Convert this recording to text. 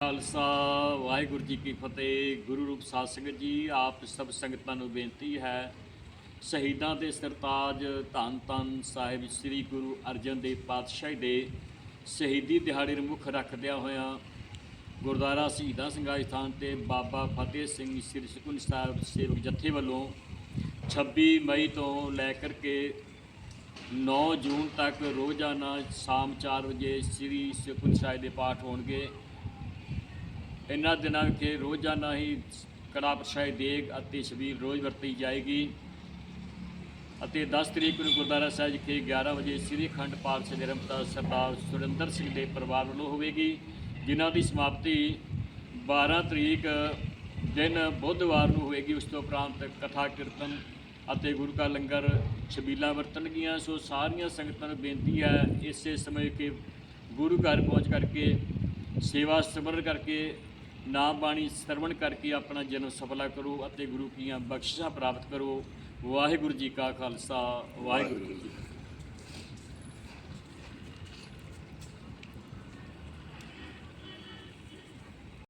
ਖਾਲਸਾ, ਵਾਹਿਗੁਰੂ ਜੀ ਕੀ ਫਤਿਹ। ਗੁਰੂ ਰੂਪ ਸਾਧ ਸੰਗਤ ਜੀ, ਆਪ ਸਭ ਸੰਗਤਾਂ ਨੂੰ ਬੇਨਤੀ ਹੈ, ਸ਼ਹੀਦਾਂ ਦੇ ਸਰਤਾਜ ਧੰਨ ਧੰਨ ਸਾਹਿਬ ਸ੍ਰੀ ਗੁਰੂ ਅਰਜਨ ਦੇਵ ਪਾਤਸ਼ਾਹ ਦੇ ਸ਼ਹੀਦੀ ਦਿਹਾੜੇ ਨੂੰ ਮੁੱਖ ਰੱਖਦਿਆਂ ਹੋਇਆਂ ਗੁਰਦੁਆਰਾ ਸ਼ਹੀਦਾਂ ਸਿੰਘਾਂ ਸਥਾਨ ਤੇ ਬਾਬਾ ਫਤਿਹ ਸਿੰਘ ਸ੍ਰੀ ਸੁਖਮਨੀ ਸਾਹਿਬ ਸੇਵਕ ਜਥੇ ਵੱਲੋਂ 26 ਮਈ ਤੋਂ ਲੈ ਕਰਕੇ 9 ਜੂਨ ਤੱਕ ਰੋਜ਼ਾਨਾ ਸ਼ਾਮ 4 ਵਜੇ ਸ੍ਰੀ ਸੁਖਮਨੀ ਸਾਹਿਬ ਦੇ ਪਾਠ ਹੋਣਗੇ। ਇਹਨਾਂ ਦਿਨਾਂ ਵਿਖੇ ਰੋਜ਼ਾਨਾ ਹੀ ਕੜਾ ਪ੍ਰਸ਼ਾਦ ਦੇਗ ਅਤੇ ਸ਼ਬੀਲ ਰੋਜ਼ ਵਰਤੀ ਜਾਏਗੀ ਅਤੇ 10 ਤਰੀਕ ਨੂੰ ਗੁਰਦੁਆਰਾ ਸਾਹਿਬ ਵਿਖੇ 11 ਵਜੇ ਸ੍ਰੀ ਅਖੰਡ ਪਾਠ ਸ੍ਰੀ ਸਰਦਾਰ ਸੁਰਿੰਦਰ ਸਿੰਘ ਦੇ ਪਰਿਵਾਰ ਵੱਲੋਂ ਹੋਵੇਗੀ, ਜਿਨ੍ਹਾਂ ਦੀ ਸਮਾਪਤੀ 12 ਤਰੀਕ ਦਿਨ ਬੁੱਧਵਾਰ ਨੂੰ ਹੋਵੇਗੀ। ਉਸ ਤੋਂ ਉਪਰੰਤ ਕਥਾ, ਕੀਰਤਨ ਅਤੇ ਗੁਰੂ ਕਾ ਲੰਗਰ ਛਬੀਲਾਂ ਵਰਤਣਗੀਆਂ। ਸੋ ਸਾਰੀਆਂ ਸੰਗਤਾਂ ਨੂੰ ਬੇਨਤੀ ਹੈ ਇਸੇ ਸਮੇਂ ਕਿ ਗੁਰੂ ਘਰ ਪਹੁੰਚ ਕਰਕੇ, ਸੇਵਾ ਸਿਮਰਨ ਕਰਕੇ ਨਾਮ ਬਾਣੀ ਸਰਵਣ ਕਰਕੇ ਆਪਣਾ ਜਨਮ ਸਫਲਾ ਕਰੋ ਅਤੇ ਗੁਰੂ ਕੀਆਂ ਬਖਸ਼ਿਸ਼ਾਂ ਪ੍ਰਾਪਤ ਕਰੋ। ਵਾਹਿਗੁਰੂ ਜੀ ਕਾ ਖਾਲਸਾ, ਵਾਹਿਗੁਰੂ ਜੀ